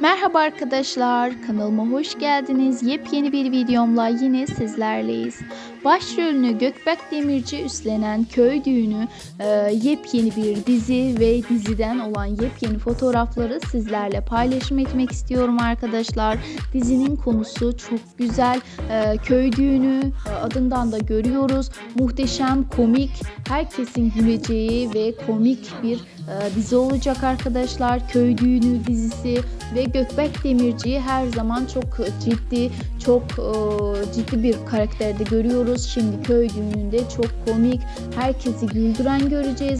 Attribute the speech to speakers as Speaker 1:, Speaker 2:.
Speaker 1: Merhaba arkadaşlar, kanalıma hoş geldiniz. Yepyeni bir videomla yine sizlerleyiz. Başrolünü Gökberk Demirci üstlenen Köy Düğünü e, yepyeni bir dizi ve diziden olan yepyeni fotoğrafları sizlerle paylaşım etmek istiyorum arkadaşlar. Dizinin konusu çok güzel. E, Köy Düğünü e, adından da görüyoruz. Muhteşem, komik, herkesin güleceği ve komik bir e, dizi olacak arkadaşlar. Köy Düğünü dizisi ve Gökberk Demirci'yi her zaman çok ciddi, çok e, ciddi bir karakterde görüyoruz. Şimdi köy düğününde çok komik, herkesi güldüren göreceğiz.